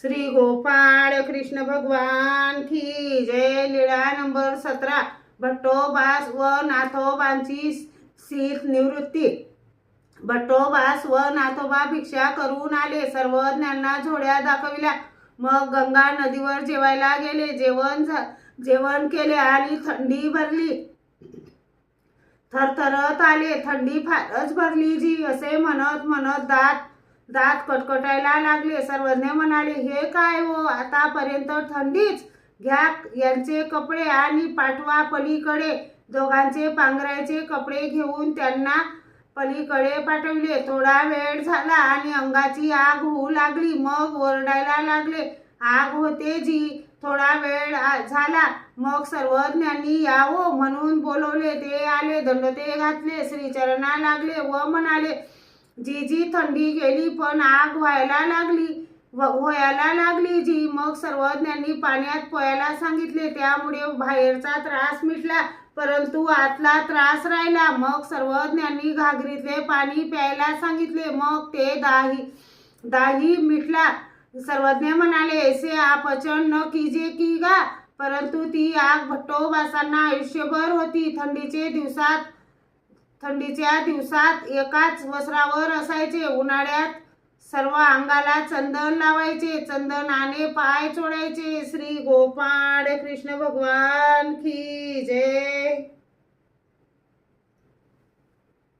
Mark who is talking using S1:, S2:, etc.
S1: श्री गोपाळ कृष्ण भगवान की जय. लीळा नंबर सतरा. भट्टोबास व नाथोबांची शीत निवृत्ती. भट्टोबास व नाथोबा भिक्षा करून आले. सर्वज्ञांना झोड्या दाखविल्या. मग गंगा नदीवर जेवायला गेले. जेवण झा जेवण केले आणि थंडी भरली. थरथरत आले. थंडी फारच भरली जी असे म्हणत म्हणत दात दात कटकटायला लागले. सर्वज्ञ म्हणाले हे काय हो? आतापर्यंत थंडीच. घ्या यांचे कपडे आणि पाठवा पलीकडे. दोघांचे पांघरायचे कपडे घेऊन त्यांना पलीकडे पाठवले. थोडा वेळ झाला आणि अंगाची आग होऊ लागली. मग ओरडायला लागले आग होते जी. थोडा वेळ आ- झाला. मग सर्वज्ञांनी यावो म्हणून बोलवले. ते आले दंडते घातले श्रीचरणा लागले व म्हणाले जी जी थंडी गेली पण आग व्हायला लागली. व व्हायला लागली जी. मग सर्वज्ञांनी पाण्यात पोहायला सांगितले. त्यामुळे बाहेरचा त्रास मिटला परंतु आतला त्रास राहिला. मग सर्वज्ञांनी घागरीतले पाणी प्यायला सांगितले. मग ते दाही दाही मिटला. सर्वज्ञ म्हणाले ऐसे अपचन न कीजे की गा? परंतु ती आग भट्टोबासांना आयुष्यभर होती. थंडीचे दिवसात थंडीच्या दिवसात एकाच वस्त्रावर असायचे. उन्हाळ्यात सर्व अंगाला चंदन लावायचे. चंदनाने पाय चोडायचे श्री गोपाळ कृष्ण भगवान की जय.